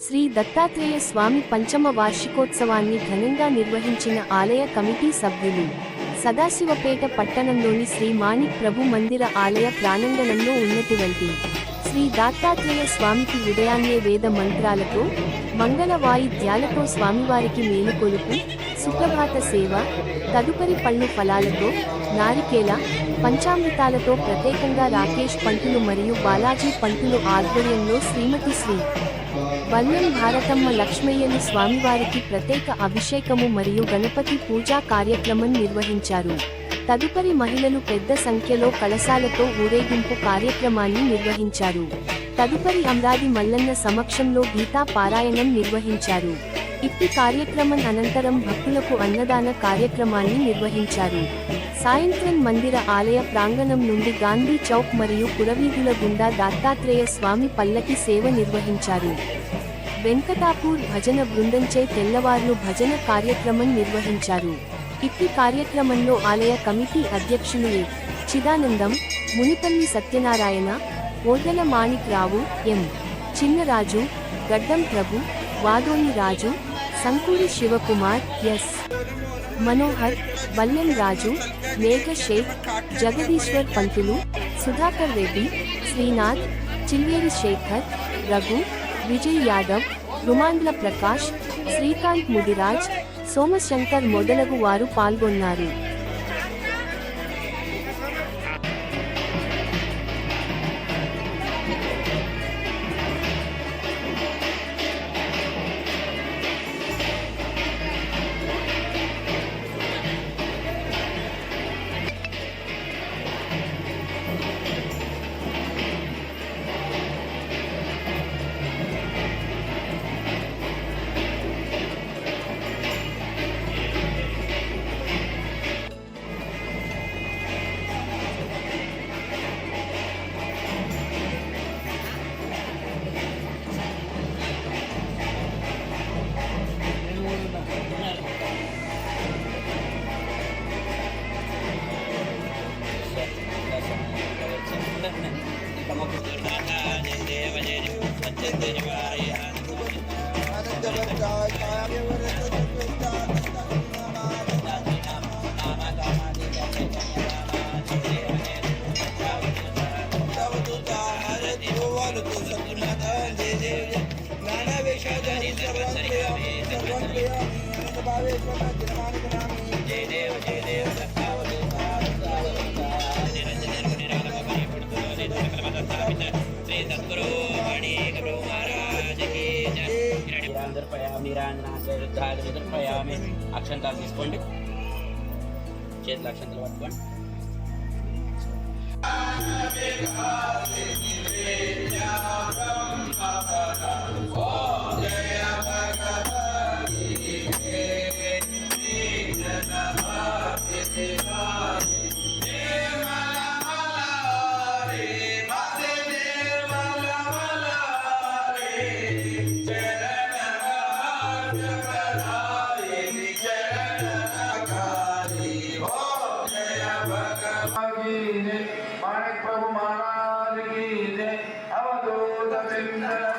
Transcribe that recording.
శ్రీ దత్తాత్రేయ స్వామి పంచమ వార్షికోత్సవాన్ని ఘనంగా నిర్వహించిన ఆలయ కమిటీ సభ్యులు సదాశివపేట పట్టణంలోని శ్రీ మాణిక్ ప్రభు మందిర ఆలయ ప్రాంగణంలో ఉన్నటువంటి శ్రీ దత్తాత్రేయ స్వామికి ఉదయాన్నే వేద మంత్రాలతో మంగళ వాయిద్యాలతో స్వామివారికి మేలుకొలుపు సుప్రభాత సేవ తదుపరి పళ్ళు ఫలాలతో నారికేల పంచామృతాలతో ప్రత్యేకంగా రాకేష్ పంతులు మరియు బాలాజీ పంతులు ఆధ్వర్యంలో శ్రీమతి శ్రీ వల్లం భారతమ్మ లక్ష్మయ్యలు స్వామివారికి ప్రత్యేక అభిషేకము మరియు గణపతి పూజా కార్యక్రమం నిర్వహించారు. తదుపరి మహిళలు పెద్ద సంఖ్యలో కలశాలతో ఊరేగింపు కార్యక్రమాన్ని నిర్వహించారు. తదుపరి అమరాది మల్లన్న సమక్షంలో గీతా పారాయణం నిర్వహించారు. ఇట్టి కార్యక్రమం అనంతరం భక్తులకు అన్నదాన కార్యక్రమాన్ని నిర్వహించారు. సాయంత్రం మందిర ఆలయ ప్రాంగణం నుండి గాంధీ చౌక్ మరియు పురవీధుల గుండా దత్తాత్రేయ స్వామి పల్లకి సేవ నిర్వహించారు. వెంకటాపూర్ భజన బృందంచే తెల్లవార్లు భజన కార్యక్రమం నిర్వహించారు. ఇట్టి కార్యక్రమంలో ఆలయ కమిటీ అధ్యక్షులు ఏ. చిదానందం మునిపల్లి సత్యనారాయణ ఓదల మాణిక్రావు ఎం. చిన్నరాజు గడ్డం ప్రభు వాదోని రాజు సంకూరి శివకుమార్ ఎస్. మనోహర్ బల్లెం రాజు మేఘ షేక్ జగదీశ్వర్ పంతులు సుధాకర్ రెడ్డి శ్రీనాథ్ చిల్వేరి శేఖర్ రఘు విజయ్ యాదవ్ రుమాండ్ల ప్రకాష్ శ్రీకాంత్ ముదిరాజ్ సోమశంకర్ మొదలగు వారు పాల్గొన్నారు. జయ నిరాంజనాశరుద్ధాలు నిద్రపయామి అక్షంతాలు తీసుకోండి చేతులు అక్షంతలు పట్టుకోండి Yeah. and uh...